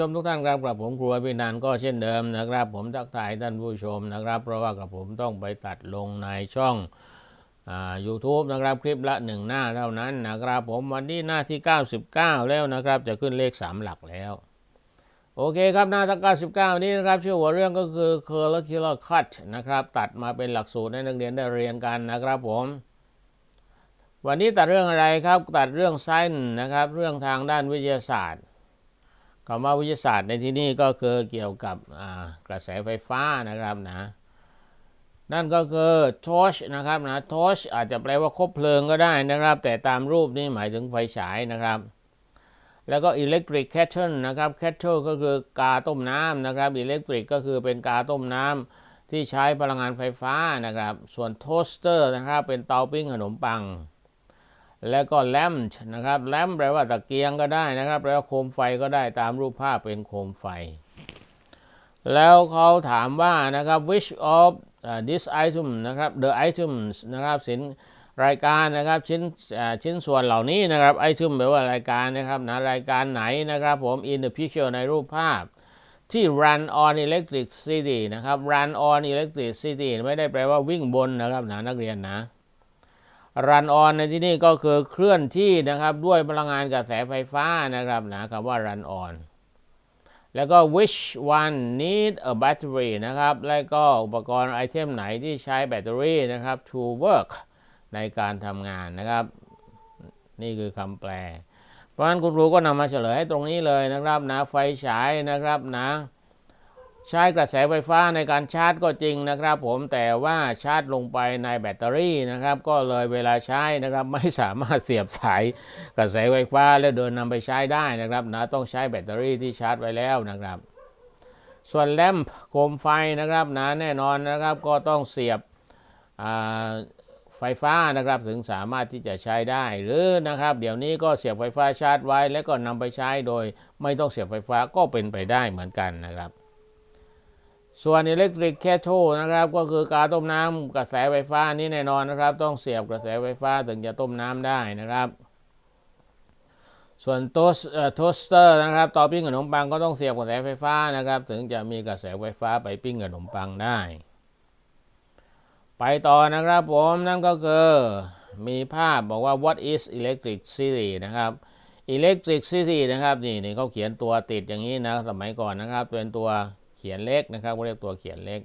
ชมทุกท่านครับกับผมครัวพินันก็เช่นเดิมนะครับ ผมทักทายท่านผู้ชมนะครับ เพราะว่ากับผมต้องไปตัดลงในช่องอ่า YouTube นะครับคลิปละหนึ่งหน้าเท่านั้นนะครับผมวันนี้หน้าที่ 99 แล้วนะครับ จะขึ้นเลข 3 หลักแล้ว โอเคครับหน้าที่99 นี้นะครับชื่อหัวเรื่องก็คือ curricular cut นะครับตัดมาเป็นหลักสูตรให้นักเรียนได้เรียนกันนะครับผมวันนี้ตัดเรื่องอะไรครับตัดเรื่องไซน์นะครับ เรื่องทางด้านวิทยาศาสตร์ คำว่าวิทยาศาสตร์ในที่นี้ก็คือเกี่ยวกับกระแสไฟฟ้านะครับนะ นั่นก็คือ torch นะครับนะ torch อาจจะแปลว่าคบเพลิงก็ได้นะครับ แต่ตามรูปนี้หมายถึงไฟฉายนะครับ แล้วก็ electric kettle นะครับ kettle ก็คือกาต้มน้ำนะครับ electric ก็คือเป็นกาต้มน้ำที่ใช้พลังงานไฟฟ้านะครับ ส่วน toaster นะครับเป็นเตาปิ้งขนมปัง แล้วก็ lamp นะครับ lamp แปลว่าตะเกียงก็ได้นะครับแปลว่าโคมไฟก็ได้ตามรูปภาพเป็นโคมไฟ แล้วเขาถามว่านะครับ which of uh, this item นะครับ the items นะครับสินรายการนะครับชิ้นชิ้นส่วนเหล่านี้นะครับ item แปลว่ารายการนะครับนะรายการไหนนะครับผม in the picture ในรูปภาพที่ run on electricity นะครับ run on electricity ไม่ได้แปลว่าวิ่งบนนะครับนะนักเรียนนะ รันออนในที่นี้ก็คือเคลื่อนที่นะครับด้วยพลังงานกระแสไฟฟ้านะครับนะคำว่า run on แล้วก็ which one need a battery นะครับ แล้วก็อุปกรณ์ไอเทมไหนที่ใช้แบตเตอรี่นะครับ to work ในการทำงานนะครับ นี่คือคำแปล เพราะฉะนั้นคุณครูก็นำมาเฉลยให้ตรงนี้เลยนะครับนะไฟฉายนะครับนะ ใช้กระแสไฟฟ้าในการชาร์จก็จริงนะครับ ผมแต่ว่าชาร์จลงไปในแบตเตอรี่นะครับ ก็เลยเวลาใช้นะครับไม่สามารถเสียบสายกระแสไฟฟ้าแล้วเดินนำไปใช้ได้นะครับนะต้องใช้แบตเตอรี่ที่ชาร์จไว้แล้วนะครับ ส่วนแลมป์โคมไฟนะครับนะแน่นอนนะครับก็ต้องเสียบไฟฟ้านะครับถึงสามารถที่จะใช้ได้หรือนะครับ เดี๋ยวนี้ก็เสียบไฟฟ้าชาร์จไว้ แล้วก็นำไปใช้โดยไม่ต้องเสียบไฟฟ้าก็เป็นไปได้เหมือนกันนะครับ ส่วน electric kettle นะครับ ก็คือการต้มน้ำกระแสไฟฟ้านี่แน่นอนนะครับ ต้องเสียบกระแสไฟฟ้าถึงจะต้มน้ำได้นะครับ ส่วนโทสโทสเตอร์นะครับต่อปิ้งขนมปังก็ต้องเสียบกระแสไฟฟ้านะครับ ถึงจะมีกระแสไฟฟ้าไปปิ้งขนมปังได้ ไปต่อนะครับผมนั่นก็คือมีภาพบอกว่า what is electricity นะครับ electricity นะครับนี่นี่เขาเขียนตัวติดอย่างนี้นะสมัยก่อนนะครับ เป็นตัว ขียนเล็กนะครับเขาเรียกตัวเขียนเล็ก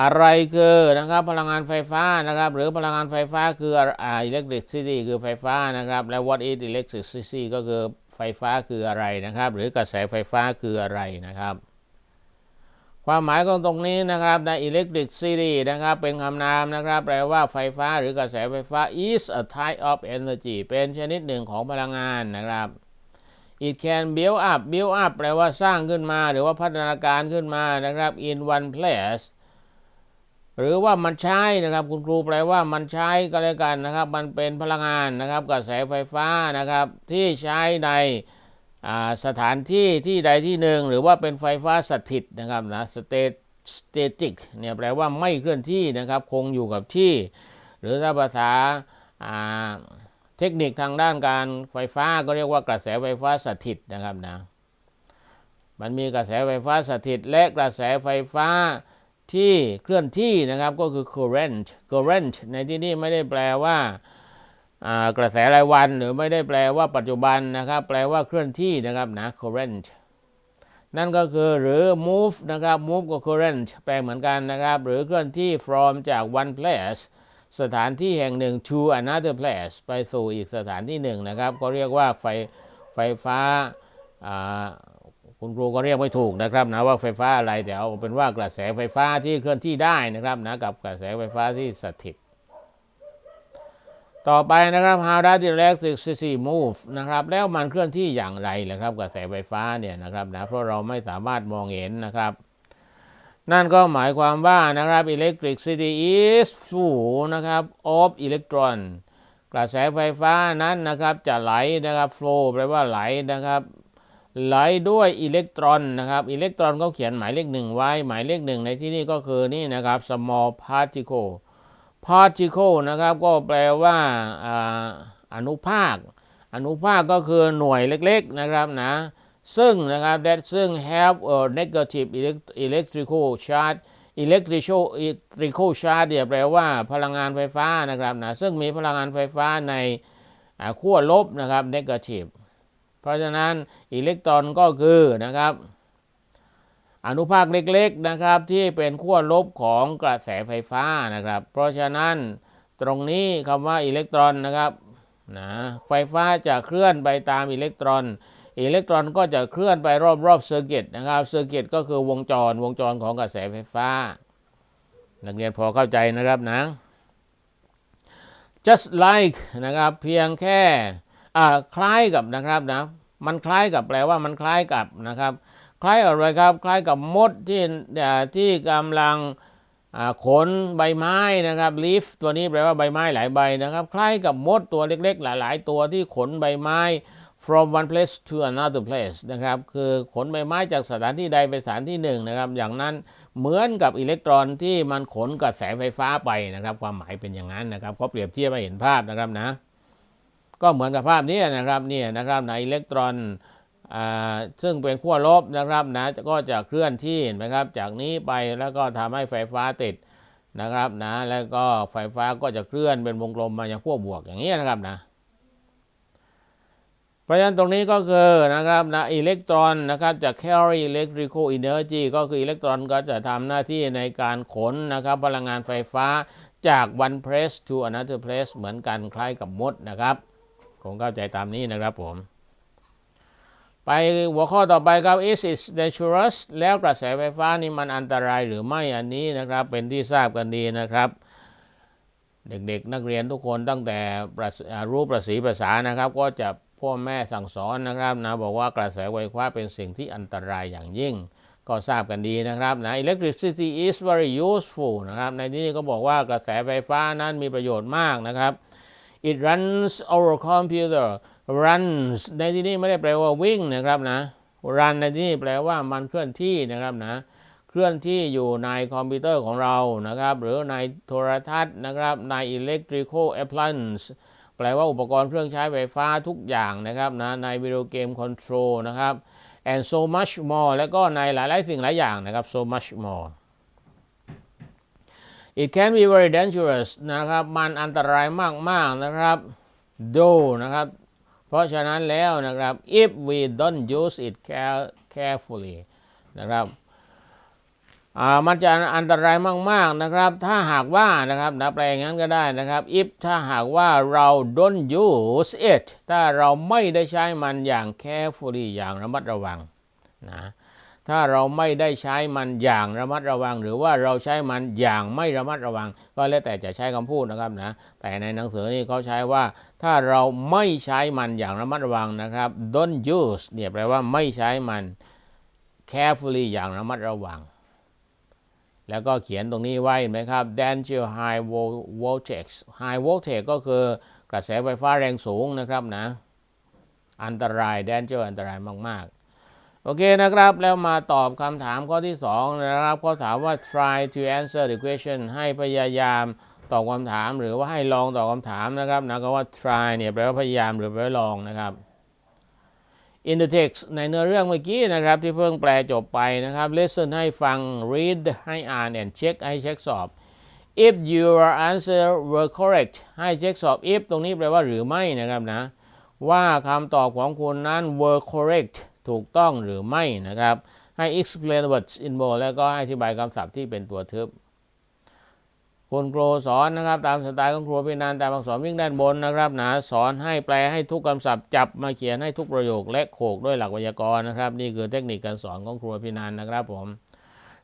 อะไรคือนะครับพลังงานไฟฟ้านะครับ หรือพลังงานไฟฟ้าคืออ่า electricity คือไฟฟ้านะครับ และ what is electricity ก็คือไฟฟ้าคืออะไรนะครับ หรือกระแสไฟฟ้าคืออะไรนะครับ ความหมายของตรงนี้นะครับใน electricity นะครับเป็นคำนามนะครับ แปลว่าไฟฟ้าหรือกระแสไฟฟ้า is a type of energy เป็นชนิดหนึ่งของพลังงานนะครับ it can build up build up แปลว่าสร้างขึ้นมา หรือว่าพัฒนาการขึ้นมานะครับ in one place หรือว่ามันใช้นะครับ คุณครูแปลว่ามันใช้ก็แล้วกันนะครับ มันเป็นพลังงานนะครับกระแสไฟฟ้านะครับ ที่ใช้ในสถานที่ที่ใดที่หนึ่ง หรือว่าเป็นไฟฟ้าสถิตนะครับนะ state static เนี่ยแปลว่าไม่เคลื่อนที่นะครับ คงอยู่กับที่ หรือถ้าภาษา เทคนิคทางด้านการไฟฟ้าก็เรียกว่ากระแสไฟฟ้าสถิตนะครับนะ มันมีกระแสไฟฟ้าสถิต และกระแสไฟฟ้าที่เคลื่อนที่นะครับก็คือ current current ในที่นี้ไม่ได้แปลว่าอ่ากระแสรายวันหรือไม่ได้แปลว่าปัจจุบันนะครับ แปลว่าเคลื่อนที่นะครับนะ current นั่นก็คือหรือ move นะครับ move กับ current แปลเหมือนกันนะครับ หรือเคลื่อนที่ from จาก one place สถานที่แห่งหนึ่ง to another place ไปสู่อีกสถานที่หนึ่งนะครับก็เรียกว่าไฟไฟฟ้าคุณครูก็เรียกไม่ถูกนะครับนะว่าไฟฟ้าอะไรแต่เอาเป็นว่ากระแสไฟฟ้าที่เคลื่อนที่ได้นะครับนะกับกระแสไฟฟ้าที่สถิต ต่อไปนะครับ how does electricity move นะครับแล้วมันเคลื่อนที่อย่างไรล่ะครับกระแสไฟฟ้าเนี่ยนะครับนะเพราะเราไม่สามารถมองเห็นนะครับ นั่นก็หมายความว่านะครับ electricity is full นะครับ of electron กระแสไฟฟ้านั้นนะครับจะไหลนะครับ flow แปลว่าไหลนะครับไหลด้วยอิเล็กตรอนนะครับอิเล็กตรอนก็เขียนหมายเลขหนึ่งไว้ หมายเลขหนึ่งในที่นี้ก็คือนี่นะครับ small particle particle นะครับก็แปลว่าอ่าอนุภาค อนุภาคก็คือหน่วยเล็กๆนะครับนะ ซึ่งนะครับ that ซึ่ง have a negative electrical charge electrical electrical charge เนี่ยแปลว่าพลังงานไฟฟ้านะครับนะซึ่งมีพลังงานไฟฟ้าในขั้วลบนะครับ negative เพราะฉะนั้นอิเล็กตรอนก็คือนะครับอนุภาคเล็กๆนะครับที่เป็นขั้วลบของกระแสไฟฟ้านะครับ เพราะฉะนั้นตรงนี้คำว่าอิเล็กตรอนนะครับนะไฟฟ้าจะเคลื่อนไปตามอิเล็กตรอน อิเล็กตรอนก็จะเคลื่อนไปรอบๆเซอร์กิตนะครับเซอร์กิตก็คือวงจรวงจรของกระแสไฟฟ้า นักเรียนพอเข้าใจนะครับนะ just like นะครับเพียงแค่คล้ายกับนะครับนะมันคล้ายกับแปลว่ามันคล้ายกับนะครับ คล้ายกับอะไรครับคล้ายกับมดที่อ่าที่กำลังขนใบไม้นะครับ leaf ตัวนี้แปลว่าใบไม้หลายใบนะครับ คล้ายกับมดตัวเล็กๆ หลาย ๆ ตัวที่ขนใบไม้ from one place to another place นะครับ คือขนใบไม้จากสถานที่ใดไปสถานที่หนึ่งนะครับ อย่างนั้นเหมือนกับอิเล็กตรอนที่มันขนกระแสไฟฟ้าไปนะครับ ความหมายเป็นอย่างนั้นนะครับก็เปรียบเทียบให้เห็นภาพนะครับนะ ก็เหมือนกับภาพนี้นะครับนี่นะครับในอิเล็กตรอนอ่าซึ่งเป็นขั้วลบนะครับนะก็จะเคลื่อนที่เห็นไหมครับ จากนี้ไปแล้วก็ทำให้ไฟฟ้าติดนะครับนะ แล้วก็ไฟฟ้าก็จะเคลื่อนเป็นวงกลมมาอยังขั้วบวกอย่างนี้นะครับนะ ราะฉะนั้นตรงนี้ก็คือนะครับนะอิเล็กตรอนนะครับจะ carry electrical energy ก็คืออิเล็กตรอนก็จะทำหน้าที่ในการขนนะครับพลังงานไฟฟ้าจาก one place to another place เหมือนกันคล้ายกับมดนะครับคงเข้าใจตามนี้นะครับผม ไปหัวข้อต่อไปครับ is it dangerous แล้วกระแสไฟฟ้านี่มันอันตรายหรือไม่อันนี้นะครับ เป็นที่ทราบกันดีนะครับเด็กๆ นักเรียนทุกคนตั้งแต่รู้ประสีภาษานะครับ ก็จะ พ่อแม่สั่งสอนนะครับนะบอกว่ากระแสไฟฟ้าเป็นสิ่งที่อันตรายอย่างยิ่ง ก็ทราบกันดีนะครับนะ electricity is very useful นะครับในที่นี้ก็บอกว่ากระแสไฟฟ้านั้นมีประโยชน์มากนะครับ it runs our computer runs ในที่นี้ไม่ได้แปลว่าวิ่งนะครับนะ run ในที่นี้แปลว่ามันเคลื่อนที่นะครับนะเคลื่อนที่อยู่ในคอมพิวเตอร์ของเรานะครับ หรือในโทรทัศน์นะครับใน electrical appliance แปลว่าอุปกรณ์เครื่องใช้ไฟฟ้าทุกอย่างนะครับนะในวิดีโอเกมคอนโทรลนะครับ and so much more แล้วก็ในหลายๆสิ่งหลายอย่างนะครับ so much more it can be very dangerous นะครับ มันอันตรายมาก ๆ นะครับ do นะครับ เพราะฉะนั้นแล้วนะครับ if we don't use it care carefully นะครับ มันจะอันตรายมากๆนะครับ ถ้าหากว่านะครับนะแปลอย่างนั้นก็ได้นะครับ if ถ้าหากว่าเรา don't use it ถ้าเราไม่ได้ใช้มันอย่าง carefully อย่างระมัดระวังนะถ้าเราไม่ได้ใช้มันอย่างระมัดระวัง หรือว่าเราใช้มันอย่างไม่ระมัดระวัง ก็แล้วแต่จะใช้คำพูดนะครับนะแต่ในหนังสือนี่เขาใช้ว่า ถ้าเราไม่ใช้มันอย่างระมัดระวังนะครับ don't use เนี่ยแปลว่าไม่ใช้มัน carefully อย่างระมัดระวัง แล้วก็เขียนตรงนี้ไว้เห็นไหมครับ danger high vol- voltage high voltage ก็คือกระแสไฟฟ้าแรงสูงนะครับนะ อันตราย danger อันตรายมาก ๆ โอเคนะครับ แล้วมาตอบคำถามข้อที่ 2 นะครับเขาถามว่า try to answer the question ให้พยายามตอบคำถาม หรือว่าให้ลองตอบคำถามนะครับนะก็ว่า try เนี่ยแปลว่าพยายามหรือแปลว่าลองนะครับ in the text ในเนื้อเรื่องเมื่อกี้นะครับ ที่เพิ่งแปลจบไปนะครับ listen ให้ฟัง read ให้อ่าน and check ให้เช็คสอบ if your answer were correct ให้เช็คสอบ if ตรงนี้แปลว่าหรือไม่นะครับนะ ว่าคำตอบของคุณนั้น were correct ถูกต้องหรือไม่นะครับ ให้ explain words in bold แล้วก็ให้อธิบายคำศัพท์ที่เป็นตัวทึบ คุณครูสอนนะครับ ตามสไตล์ของครูพินันท์ตามอักษรวิ่งด้านบนนะครับนะสอนให้แปลให้ทุกคำศัพท์จับมาเขียนให้ทุกประโยคและโขกด้วยหลักไวยากรณ์นะครับ นี่คือเทคนิคการสอนของครูพินันนะครับผม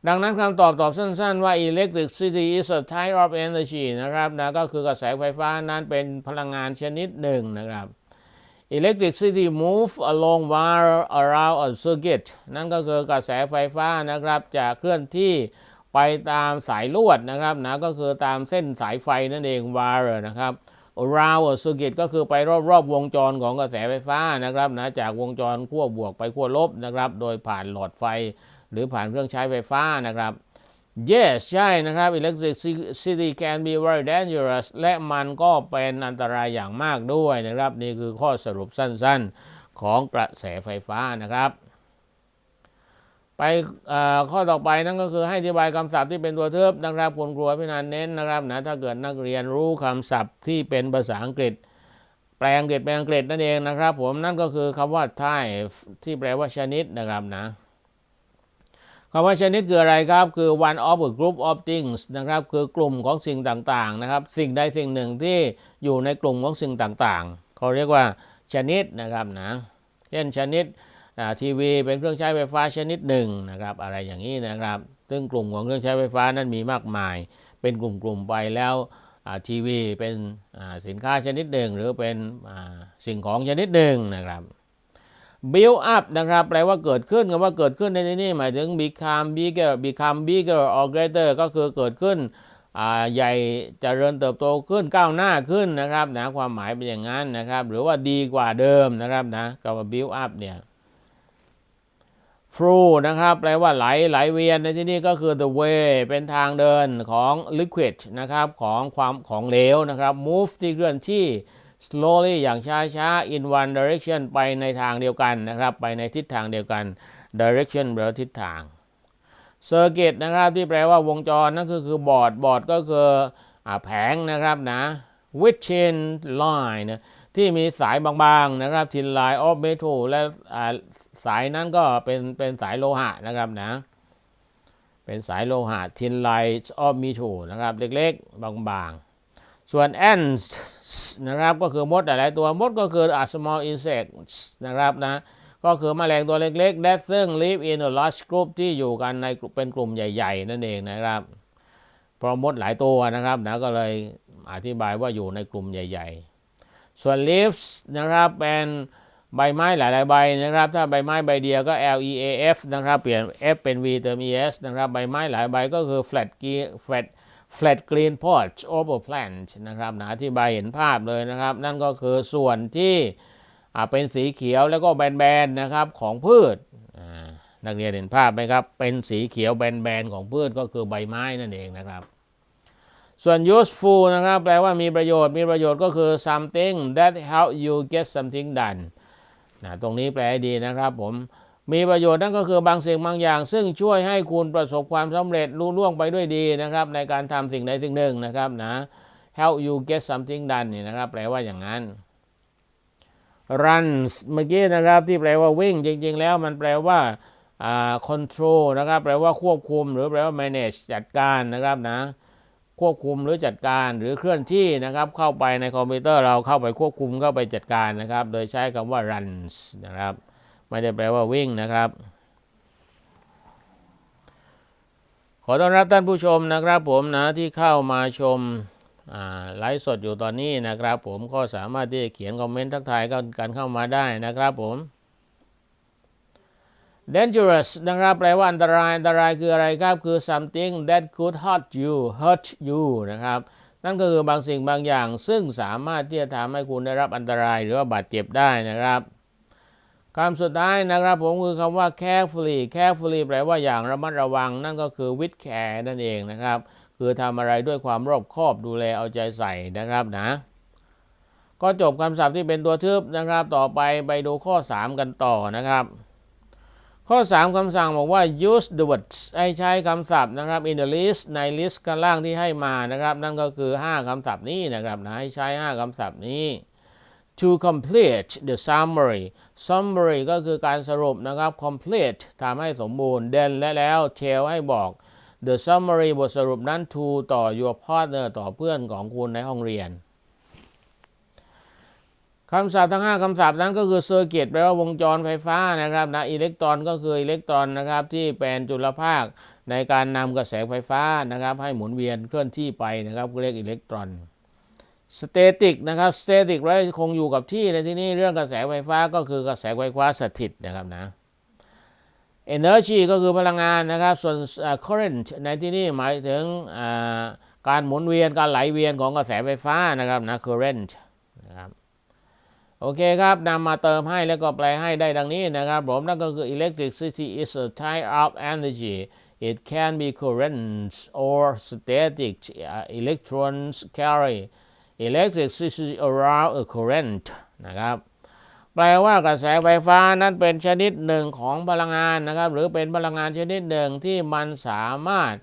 ดังนั้นคำตอบตอบสั้น ๆ ว่า electricity is a type of energy นะครับนะก็คือกระแสไฟฟ้านั้นเป็นพลังงานชนิดหนึ่งนะครับ electricity move along wire around a circuit นั่นก็คือกระแสไฟฟ้านะครับจะเคลื่อนที่ ไปตามสายลวดนะครับนะก็คือตามเส้นสายไฟนั่นเอง wire นะครับ around a circuit ก็คือไปรอบๆ วงจรของกระแสไฟฟ้านะครับนะจากวงจรขั้วบวกไปขั้วลบนะครับ โดยผ่านหลอดไฟ หรือผ่านเครื่องใช้ไฟฟ้านะครับ yes ใช่นะครับ electricity can be very dangerous และมันก็เป็นอันตรายอย่างมากด้วยนะครับ นี่คือข้อสรุปสั้นๆ ของกระแสไฟฟ้านะครับ ไปข้อต่อไปนั่นก็คือให้อธิบายคำศัพท์ที่เป็นตัวเทิบนะครับคุณครูพินันเน้นนะครับนะถ้าเกิดนักเรียนรู้คำศัพท์ที่เป็นภาษาอังกฤษ แปลอังกฤษเป็นอังกฤษนั่นเองนะครับ ผมนั่นก็คือคำว่า type ที่แปลว่าชนิดนะครับนะคำว่าชนิดคืออะไรครับ คือ one of a group of things นะครับ คือกลุ่มของสิ่งต่างๆนะครับ สิ่งใดสิ่งหนึ่งที่อยู่ในกลุ่มของสิ่งต่างๆเขาเรียกว่าชนิดนะครับนะเช่นชนิด ทีวีเป็นเครื่องใช้ไฟฟ้าชนิดหนึ่งนะครับอะไรอย่างนี้นะครับ ซึ่งกลุ่มของเครื่องใช้ไฟฟ้านั้นมีมากมาย เป็นกลุ่มๆไปแล้วทีวีเป็นสินค้าชนิดหนึ่ง หรือเป็นสิ่งของชนิดหนึ่งนะครับ build up นะครับแปลว่าเกิดขึ้นคำว่าเกิดขึ้นในที่นี้หมายถึง become bigger become bigger or greater ก็คือเกิดขึ้นใหญ่จเจริญเติบโตขึ้นก้าวหน้าขึ้นนะครับนะความหมายเป็นอย่างนั้นนะครับ หรือว่าดีกว่าเดิมนะครับนะคำว่า build up เนี่ย flow นะครับ แปลว่าไหลไหลเวียนในที่นี้ก็คือ the way เป็นทางเดินของ liquid นะครับของความของเหลวนะครับ move ที่เคลื่อนที่ slowly อย่างช้าช้าๆ in one direction ไปในทางเดียวกันนะครับ ไปในทิศทางเดียวกัน direction แปลว่าทิศทาง circuit นะครับที่แปลว่าวงจรนั่นก็คือบอร์ดบอร์ดก็คืออแผงนะครับนะ within line นะ ที่มีสายบางๆนะครับ thin line of metal และาสายนั้นก็เป็นเป็นสายโลหะนะครับนะ เป็นสายโลหะ thin line of metal นะครับ เล็กๆ บางๆ ส่วน ants นะครับก็คือมดหลายตัวมดก็คือ a small insects นะครับนะก็คือแมลงตัวเล็กๆ that ซึ่ง live in a large group ที่อยู่กันในเป็นกลุ่มใหญ่ ๆ นั่นเองนะครับ เพราะมดหลายตัวนะครับนะก็เลยอธิบายว่าอยู่ในกลุ่มใหญ่ ๆ ส่วน leaves นะครับเป็นใบไม้หลาย ๆ ใบนะครับ ถ้าใบไม้ใบเดียวก็ L E A F นะครับ เปลี่ยน F เป็น V เติม E S นะครับ ใบไม้หลายใบก็คือ flat green flat flat green pot over plant นะครับนะอธิบเห็นภาพเลยนะครับ นั่นก็คือส่วนที่เป็นสีเขียวแล้วก็แบน ๆ นะครับของพืชนักเรียนเห็นภาพไหมครับ เป็นสีเขียวแบน ๆ ของพืชก็คือใบไม้นั่นเองนะครับ ส่วน useful นะครับแปลว่ามีประโยชน์มีประโยชน์ก็คือ something that help you get something done นะตรงนี้แปลดีนะครับผมมีประโยชน์นั่นก็คือบางสิ่งบางอย่าง ซึ่งช่วยให้คุณประสบความสำเร็จรุ่ล่วงไปด้วยดีนะครับในการทำสิ่งใดสิ่งหนึ่งนะครับนะ help you get something done นี่นะครับแปลว่าอย่างนั้น runs เมื่อกี้นะครับที่แปลว่าวิ่งจริง ๆ แล้วมันแปลว่า control นะครับแปลว่าควบคุม หรือแปลว่า manage จัดการนะครับนะ ควบคุมหรือจัดการหรือเคลื่อนที่นะครับ เข้าไปในคอมพิวเตอร์เราเข้าไปควบคุมเข้าไปจัดการนะครับ โดยใช้คำว่า runs นะครับ ไม่ได้แปลว่าวิ่งนะครับขอต้อนรับท่านผู้ชมนะครับผมนะที่เข้ามาชมไลฟ์สดอยู่ตอนนี้นะครับ ผมก็สามารถที่จะเขียนคอมเมนต์ทักทายกันเข้ามาได้นะครับผม dangerous นะครับแปลว่าอันตราย อันตรายคืออะไรครับ คือ something that could hurt you hurt you นะครับ นั่นก็คือบางสิ่งบางอย่าง ซึ่งสามารถที่จะทำให้คุณได้รับอันตรายหรือว่าบาดเจ็บได้นะครับคำสุดท้ายนะครับผมคือคำว่า carefully carefully แปลว่าอย่างระมัดระวัง นั่นก็คือ with care นั่นเองนะครับ คือทำอะไรด้วยความรอบคอบดูแลเอาใจใส่นะครับนะ ก็จบคำศัพท์ที่เป็นตัวทึบนะครับ ต่อไปไปดูข้อ 3 กันต่อนะครับ ข้อ 3คำสั่งบอกว่า use the words ให้ใช้คำศัพท์นะครับ in the list ใน list ข้างล่างที่ให้มานะครับ นั่นก็คือ 5คำศัพท์นี้นะครับนะให้ใช้ 5คำศัพท์นี้ to complete the summary summary ก็คือการสรุปนะครับ complete ทำให้สมบูรณ์ then และแล้ว tell ให้บอก the summary บทสรุปนั้น to ต่อ your partner ต่อเพื่อนของคุณในห้องเรียน คำศัพท์ทั้ง 5คำศัพท์นั้นก็คือ circuit แปลว่าวงจรไฟฟ้านะครับนะอิเล็กตรอนก็คืออิเล็กตรอนนะครับที่เป็นจุลภาคในการนำกระแสไฟฟ้านะครับ ให้หมุนเวียนเคลื่อนที่ไปนะครับเรียกอิเล็กตรอนสเตติกนะครับสเตติกไว้คงอยู่กับที่ในที่นี้เรื่องกระแสไฟฟ้าก็คือกระแสไฟฟ้าสถิตนะครับนะ energy ก็คือพลังงานนะครับ ส่วน current ในที่นี้หมายถึงการหมุนเวียนการไหลเวียนของกระแสไฟฟ้านะครับนะ current โอเคครับนำมาเติมให้แล้วก็แปลให้ได้ดังนี้นะครับผมนั่นก็คือ electricity is a type of energy it can be currents or static electrons carry electricity around a current นะครับแปลว่ากระแสไฟฟ้านั้นเป็นชนิดหนึ่งของพลังงานนะครับ หรือเป็นพลังงานชนิดหนึ่งที่มันสามารถ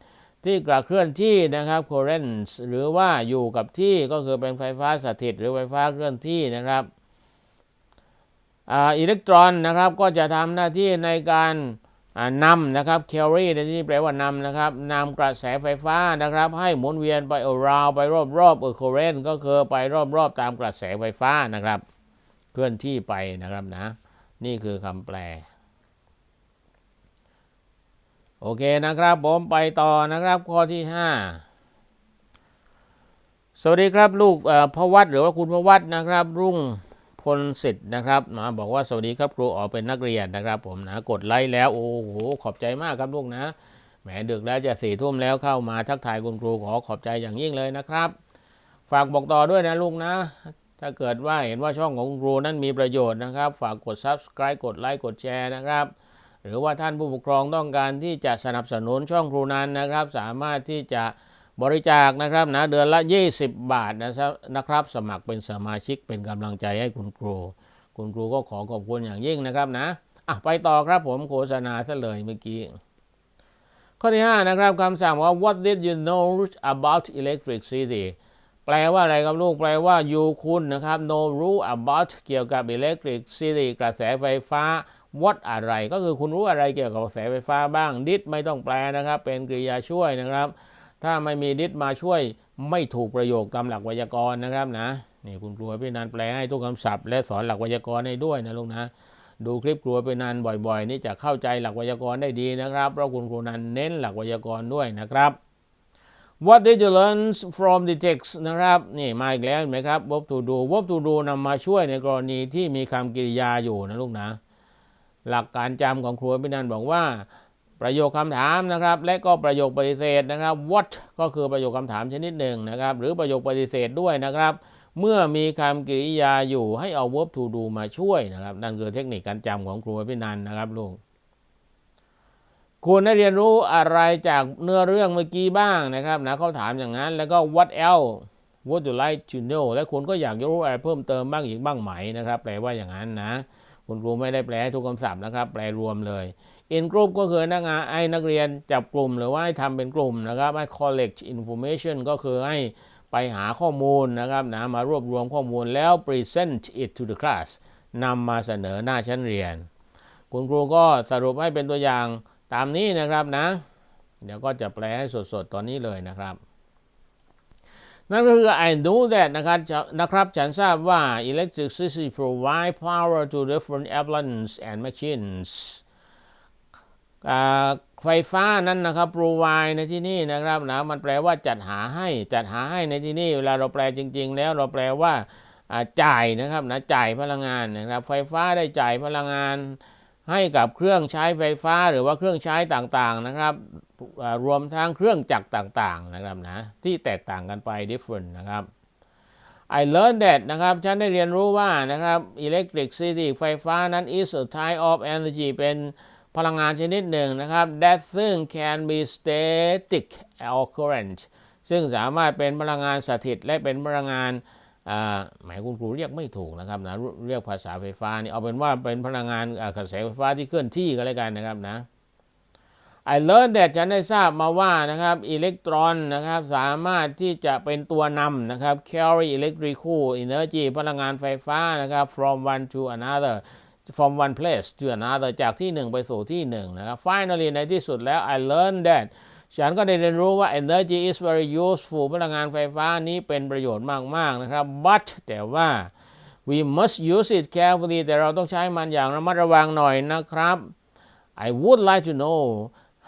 ที่กระเคลื่อนที่นะครับ current หรือว่าอยู่กับที่ก็คือเป็นไฟฟ้าสถิต หรือไฟฟ้าเคลื่อนที่นะครับ อิเล็กตรอนนะครับก็จะทำหน้าที่ในการนำนะครับ carry ในที่แปลว่านำนะครับนำกระแสไฟฟ้านะครับ ให้หมุนเวียนไป around ไปรอบๆเออ current ก็คือไปรอบๆตามกระแสไฟฟ้านะครับ เคลื่อนที่ไปนะครับนะ นี่คือคำแปล โอเคนะครับผมไปต่อนะครับข้อที่ 5สวัสดีครับลูกพ่อพวัตหรือว่าคุณพวัตนะครับ รุ่ง พลสิทธิ์นะครับมาบอกว่าสวัสดีครับครูอ๋อเป็นนักเรียนนะครับ ผมนะกดไลค์แล้วโอ้โหขอบใจมากครับลูกนะแหมดึกแล้วจะสี่ทุ่มแล้วเข้ามาทักทายคุณครูขอขอบใจอย่างยิ่งเลยนะครับ ฝากบอกต่อด้วยนะลูกนะ ถ้าเกิดว่าเห็นว่าช่องของครูนั้นมีประโยชน์นะครับ ฝากกด subscribe กดไลค์กดแชร์นะครับ หรือว่าท่านผู้ปกครองต้องการที่จะสนับสนุนช่องครูนั้นนะครับ สามารถที่จะ บริจาคนะครับนะเดือนละ 20 บาทนะครับนะครับ สมัครเป็นสมาชิกเป็นกำลังใจให้คุณครู คุณครูก็ขอขอบคุณอย่างยิ่งนะครับนะอะไปต่อครับผมโฆษณาซะเลยเมื่อกี้ ข้อที่ 5 นะครับคำสั่งว่า what did you know about electricity แปลว่าอะไรครับลูก แปลว่า you คุณนะครับ know รู้ about เกี่ยวกับ electricity กระแสไฟฟ้า what อะไร ก็คือคุณรู้อะไรเกี่ยวกับกระแสไฟฟ้าบ้าง did ไม่ต้องแปลนะครับ เป็นกริยาช่วยนะครับ ถ้าไม่มี did มาช่วยไม่ถูกประโยคตามหลักไวยากรณ์นะครับนะนี่คุณครูพี่นันแปลให้ทุกคำศัพท์ และสอนหลักไวยากรณ์ให้ด้วยนะลูกนะ ดูคลิปครูพี่นันบ่อยๆ นี่จะเข้าใจหลักไวยากรณ์ได้ดีนะครับเพราะคุณครูนันเน้นหลักไวยากรณ์ด้วยนะครับ What did you learn from the text นะครับนี่มาอีกแล้วเห็นไหมครับ verb to do verb to do นำมาช่วยในกรณีที่มีคำกริยาอยู่นะลูกนะ หลักการจำของครูพี่นันบอกว่า ประโยคคำถามนะครับ และก็ประโยคปฏิเสธนะครับ what ก็คือประโยคคำถามชนิดหนึ่งนะครับ หรือประโยคปฏิเสธด้วยนะครับ เมื่อมีคำกริยาอยู่ให้เอา verb to do มาช่วยนะครับ นั่นคือเทคนิคการจำของครูพี่นันนะครับลูกคุณได้เรียนรู้อะไรจากเนื้อเรื่องเมื่อกี้บ้างนะครับนะเขาถามอย่างนั้น แล้วก็ what else would you like to know และคุณก็อยากรู้อะไรเพิ่มเติมบ้างอีกบ้างไหมนะครับ แปลว่าอย่างนั้นนะ คุณครูไม่ได้แปลทุกคำศัพท์นะครับ แปลรวมเลย in group ก็คือนักงานไอ้นักเรียนจับกลุ่มหรือว่าให้ทำเป็นกลุ่มนะครับให้ collect information ก็คือให้ไปหาข้อมูลนะครับนะมารวบรวมข้อมูลแล้ว present it to the class นำมาเสนอหน้าชั้นเรียน คุณครูก็สรุปให้เป็นตัวอย่างตามนี้นะครับนะ เดี๋ยวก็จะแปลให้สดๆ ตอนนี้เลยนะครับ นั่นก็คือ I know that นะครับนะครับ ฉันทราบว่า electricity provide power to different appliances and machines ไฟฟ้านั้นนะครับ provide ในที่นี่นะครับนะมันแปลว่าจัดหาให้จัดหาให้ในที่นี่เวลาเราแปลจริง ๆ แล้วเราแปลว่าจ่ายนะครับนะจ่ายพลังงานนะครับ ไฟฟ้าได้จ่ายพลังงาน ให้กับเครื่องใช้ไฟฟ้าหรือว่าเครื่องใช้ต่างๆนะครับรวมทั้งเครื่องจักรต่างๆนะครับนะที่แตกต่างกันไป different นะครับ I learned that นะครับ ฉันได้เรียนรู้ว่านะครับ electricity ไฟฟ้านั้น is a type of energy เป็น พลังงานชนิดหนึ่งนะครับ that ซึ่ง can be static or current ซึ่งสามารถเป็นพลังงานสถิตและเป็นพลังงานหมายคุณครูเรียกไม่ถูกนะครับนะเรียกภาษาไฟฟ้านี่เอาเป็นว่าเป็นพลังงานกระแสไฟฟ้าที่เคลื่อนที่ก็แล้วกันนะครับนะ I learned that ฉันได้ทราบมาว่านะครับอิเล็กตรอนนะครับสามารถที่จะเป็นตัวนำนะครับ carry electrical energy พลังงานไฟฟ้านะครับ from one to another from one place to another จากที่หนึ่งไปสู่ที่หนึ่งนะครับ finally ในที่สุดแล้ว I learned that ฉันก็ได้เรียนรู้ว่า energy is very useful พลังงานไฟฟ้านี้เป็นประโยชน์มาก ๆ นะครับ but แต่ว่า we must use it carefully แต่เราต้องใช้มันอย่างระมัดระวังหน่อยนะครับ I would like to know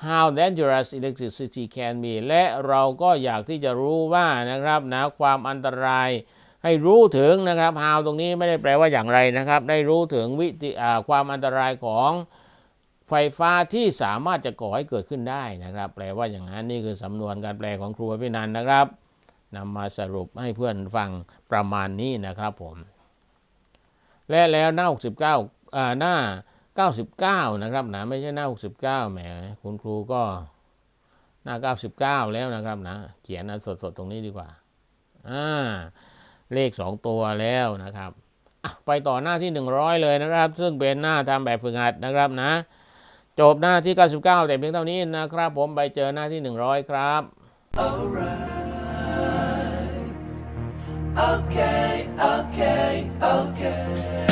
how dangerous electricity can be และเราก็อยากที่จะรู้ว่านะครับนะความอันตราย ให้รู้ถึงนะครับ how ตรงนี้ไม่ได้แปลว่าอย่างไรนะครับ ได้รู้ถึงวิธีความอันตรายของไฟฟ้าที่สามารถจะก่อให้เกิดขึ้นได้นะครับ แปลว่าอย่างนั้นนี่คือสำนวนการแปลของครูพินันนะครับนำมาสรุปให้เพื่อนฟังประมาณนี้นะครับผม และแล้วหน้า 69อ่าหน้า 99 นะครับนะไม่ใช่หน้า 69 แหมคุณครูก็หน้า 99 แล้วนะครับนะ เขียนนสดๆ ตรงนี้ดีกว่าอ่า เลข 2 ตัวแล้วนะครับ ไปต่อหน้าที่ 100 เลยนะครับ ซึ่งเป็นหน้าทำแบบฝึกหัดนะครับนะ จบหน้าที่ 99 แต่เพียงเท่านี้นะครับ ผมไปเจอหน้าที่ 100 ครับ Okay, okay, okay.